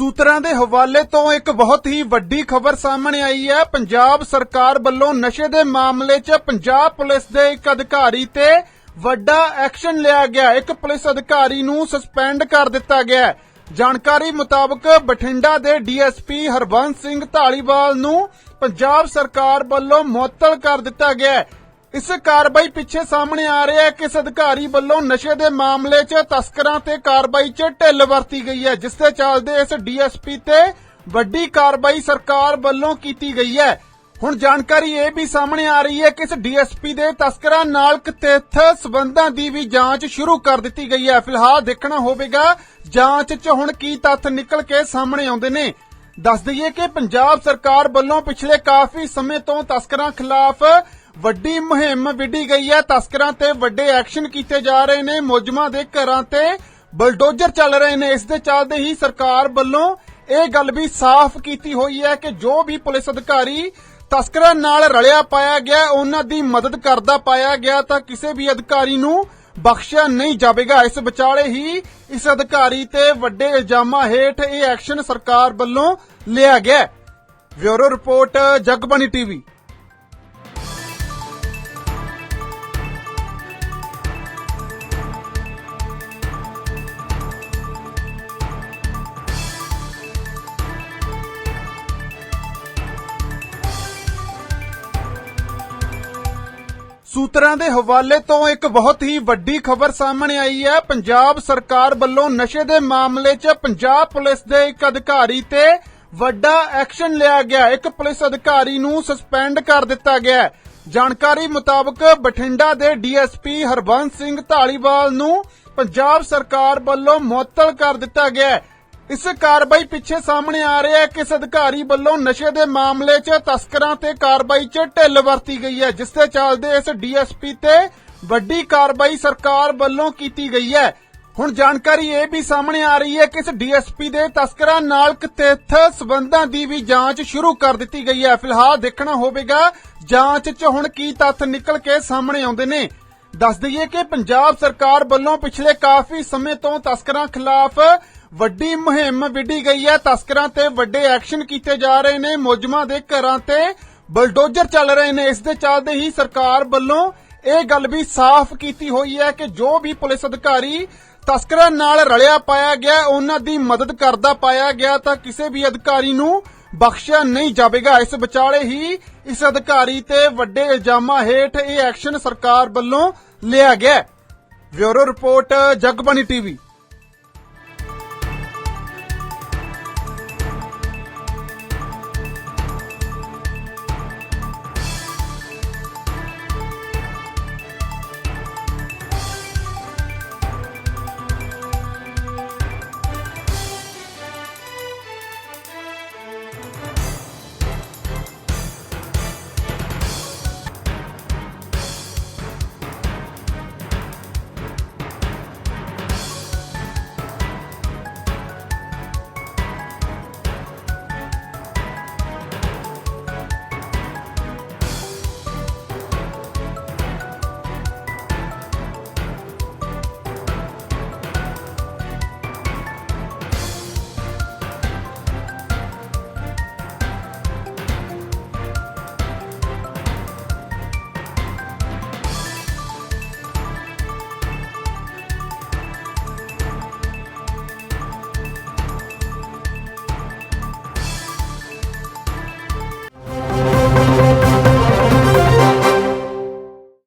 ਸੂਤਰਾਂ ਦੇ ਹਵਾਲੇ ਤੋਂ ਇੱਕ ਬਹੁਤ ਹੀ ਵੱਡੀ ਖਬਰ ਸਾਹਮਣੇ ਆਈ ਹੈ। ਪੰਜਾਬ ਸਰਕਾਰ ਵੱਲੋਂ ਨਸ਼ੇ ਦੇ ਮਾਮਲੇ 'ਚ ਪੰਜਾਬ ਪੁਲਿਸ ਦੇ ਇੱਕ ਅਧਿਕਾਰੀ ਤੇ ਵੱਡਾ ਐਕਸ਼ਨ ਲਿਆ ਗਿਆ। ਇੱਕ ਪੁਲਿਸ ਅਧਿਕਾਰੀ ਨੂੰ ਸਸਪੈਂਡ ਕਰ ਦਿੱਤਾ ਗਿਆ ਜਾਣਕਾਰੀ ਮੁਤਾਬਕ ਬਠਿੰਡਾ ਦੇ ਡੀਐਸਪੀ ਹਰਬੰਸ ਸਿੰਘ ਢਾਲੀਵਾਲ ਨੂੰ ਪੰਜਾਬ ਸਰਕਾਰ ਵੱਲੋਂ ਮੁਅੱਤਲ ਕਰ ਦਿੱਤਾ ਗਿਆ ਹੈ। ਇਸ ਕਾਰਵਾਈ ਪਿੱਛੇ ਸਾਹਮਣੇ ਆ ਰਿਹਾ ਹੈ ਕਿ ਇਸ ਅਧਿਕਾਰੀ ਵੱਲੋਂ ਨਸ਼ੇ ਦੇ ਮਾਮਲੇ 'ਚ ਤਸਕਰਾਂ ਤੇ ਕਾਰਵਾਈ 'ਚ ਢਿੱਲ ਵਰਤੀ ਗਈ ਹੈ, ਜਿਸ ਦੇ ਚੱਲਦੇ ਇਸ ਡੀਐਸਪੀ ਤੇ ਵੱਡੀ ਕਾਰਵਾਈ ਸਰਕਾਰ ਵੱਲੋਂ ਕੀਤੀ ਗਈ ਹੈ। ਹੁਣ ਜਾਣਕਾਰੀ ਇਹ ਵੀ ਸਾਹਮਣੇ ਆ ਰਹੀ ਹੈ ਕਿ ਇਸ ਡੀਐਸਪੀ ਦੇ ਤਸਕਰਾਂ ਨਾਲ ਕਥਿਤ ਸਬੰਧਾਂ ਦੀ ਵੀ ਜਾਂਚ ਸ਼ੁਰੂ ਕਰ ਦਿੱਤੀ ਗਈ ਹੈ। ਫਿਲਹਾਲ ਦੇਖਣਾ ਹੋਵੇਗਾ, ਜਾਂਚ 'ਚ ਹੁਣ ਕੀ ਤੱਥ ਨਿਕਲ ਕੇ ਸਾਹਮਣੇ ਆਉਂਦੇ ਨੇ। ਦੱਸ ਦਈਏ ਕਿ ਪੰਜਾਬ ਸਰਕਾਰ ਵੱਲੋਂ ਪਿਛਲੇ ਕਾਫੀ ਸਮੇਂ ਤੋਂ ਤਸਕਰਾਂ ਖਿਲਾਫ ਵੱਡੀ ਮੁਹਿੰਮ ਵਿੱਢੀ ਗਈ ਹੈ। ਤਸਕਰਾਂ ਤੇ ਵੱਡੇ ਐਕਸ਼ਨ ਕੀਤੇ ਜਾ ਰਹੇ ਨੇ। ਮੁਲਜ਼ਮਾਂ ਦੇ ਘਰਾਂ ਤੇ ਬਲਡੋਜ਼ਰ ਚੱਲ ਰਹੇ ਨੇ। ਇਸ ਦੇ ਚੱਲਦੇ ਹੀ ਸਰਕਾਰ ਵੱਲੋਂ ਇਹ ਗੱਲ ਵੀ ਸਾਫ਼ ਕੀਤੀ ਹੋਈ ਹੈ ਕਿ ਜੋ ਵੀ ਪੁਲਿਸ ਅਧਿਕਾਰੀ ਤਸਕਰਾਂ ਨਾਲ ਰਲਿਆ ਪਾਇਆ ਗਿਆ, ਉਹਨਾਂ ਦੀ ਮਦਦ ਕਰਦਾ ਪਾਇਆ ਗਿਆ ਤਾਂ ਕਿਸੇ ਵੀ ਅਧਿਕਾਰੀ ਨੂੰ ਬਖਸ਼ਿਆ ਨਹੀਂ ਜਾਵੇਗਾ। ਇਸ ਵਿਚਾਲੇ ਹੀ ਇਸ ਅਧਿਕਾਰੀ ਤੇ ਵੱਡੇ ਇਲਜ਼ਾਮਾਂ ਹੇਠ ਇਹ ਐਕਸ਼ਨ ਸਰਕਾਰ ਵੱਲੋਂ ਲਿਆ ਗਿਆ ਬਿਊਰੋ ਰਿਪੋਰਟ, ਜਗਬਾਣੀ ਟੀਵੀ। ਸੂਤਰਾਂ ਦੇ ਹਵਾਲੇ ਤੋਂ ਇੱਕ ਬਹੁਤ ਹੀ ਵੱਡੀ ਖਬਰ ਸਾਹਮਣੇ ਆਈ ਹੈ। ਪੰਜਾਬ ਸਰਕਾਰ ਵੱਲੋਂ ਨਸ਼ੇ ਦੇ ਮਾਮਲੇ 'ਚ ਪੰਜਾਬ ਪੁਲਿਸ ਦੇ ਇੱਕ ਅਧਿਕਾਰੀ ਤੇ ਵੱਡਾ ਐਕਸ਼ਨ ਲਿਆ ਗਿਆ। ਇੱਕ ਪੁਲਿਸ ਅਧਿਕਾਰੀ ਨੂੰ ਸਸਪੈਂਡ ਕਰ ਦਿੱਤਾ ਗਿਆ ਜਾਣਕਾਰੀ ਮੁਤਾਬਕ ਬਠਿੰਡਾ ਦੇ ਡੀਐਸਪੀ ਹਰਬੰਸ ਸਿੰਘ ਢਾਲੀਵਾਲ ਨੂੰ ਪੰਜਾਬ ਸਰਕਾਰ ਵੱਲੋਂ ਮੁਅੱਤਲ ਕਰ ਦਿੱਤਾ ਗਿਆ ਇਸ ਕਾਰਵਾਈ ਪਿੱਛੇ ਸਾਹਮਣੇ ਆ ਰਿਹਾ ਹੈ ਕਿ ਇਸ ਅਧਿਕਾਰੀ ਵੱਲੋਂ ਨਸ਼ੇ ਦੇ ਮਾਮਲੇ 'ਚ ਤਸਕਰਾਂ ਤੇ ਕਾਰਵਾਈ 'ਚ ਢਿੱਲ ਵਰਤੀ ਗਈ ਹੈ, ਜਿਸ ਦੇ ਚੱਲਦੇ ਇਸ ਡੀਐਸਪੀ ਤੇ ਵੱਡੀ ਕਾਰਵਾਈ ਸਰਕਾਰ ਵੱਲੋਂ ਕੀਤੀ ਗਈ ਹੈ। ਹੁਣ ਜਾਣਕਾਰੀ ਇਹ ਵੀ ਸਾਹਮਣੇ ਆ ਰਹੀ ਹੈ ਕਿ ਇਸ ਡੀਐਸਪੀ ਦੇ ਤਸਕਰਾਂ ਨਾਲ ਕਥਿਤ ਸਬੰਧਾਂ ਦੀ ਵੀ ਜਾਂਚ ਸ਼ੁਰੂ ਕਰ ਦਿੱਤੀ ਗਈ ਹੈ। ਫਿਲਹਾਲ ਦੇਖਣਾ ਹੋਵੇਗਾ, ਜਾਂਚ 'ਚ ਹੁਣ ਕੀ ਤੱਥ ਨਿਕਲ ਕੇ ਸਾਹਮਣੇ ਆਉਂਦੇ ਨੇ। ਦੱਸ ਦਈਏ ਕਿ ਪੰਜਾਬ ਸਰਕਾਰ ਵੱਲੋਂ ਪਿਛਲੇ ਕਾਫੀ ਸਮੇਂ ਤੋਂ ਤਸਕਰਾਂ ਖਿਲਾਫ ਵੱਡੀ ਮੁਹਿੰਮ ਵਿੱਢੀ ਗਈ ਹੈ। ਤਸਕਰਾਂ ਤੇ ਵੱਡੇ ਐਕਸ਼ਨ ਕੀਤੇ ਜਾ ਰਹੇ ਨੇ। ਮੁਲਜ਼ਮਾਂ ਦੇ ਘਰਾਂ ਤੇ ਬਲਡੋਜ਼ਰ ਚੱਲ ਰਹੇ ਨੇ। ਇਸ ਦੇ ਚੱਲਦੇ ਹੀ ਸਰਕਾਰ ਵੱਲੋਂ ਇਹ ਗੱਲ ਵੀ ਸਾਫ਼ ਕੀਤੀ ਹੋਈ ਹੈ ਕਿ ਜੋ ਵੀ ਪੁਲਿਸ ਅਧਿਕਾਰੀ ਤਸਕਰਾਂ ਨਾਲ ਰਲਿਆ ਪਾਇਆ ਗਿਆ, ਉਹਨਾਂ ਦੀ ਮਦਦ ਕਰਦਾ ਪਾਇਆ ਗਿਆ ਤਾਂ ਕਿਸੇ ਵੀ ਅਧਿਕਾਰੀ ਨੂੰ ਬਖਸ਼ਿਆ ਨਹੀਂ ਜਾਵੇਗਾ। ਇਸ ਵਿਚਾਲੇ ਹੀ ਇਸ ਅਧਿਕਾਰੀ ਤੇ ਵੱਡੇ ਇਲਜ਼ਾਮਾਂ ਹੇਠ ਇਹ ਐਕਸ਼ਨ ਸਰਕਾਰ ਵੱਲੋਂ ਲਿਆ ਗਿਆ ਬਿਊਰੋ ਰਿਪੋਰਟ, ਜਗਬਾਣੀ ਟੀਵੀ।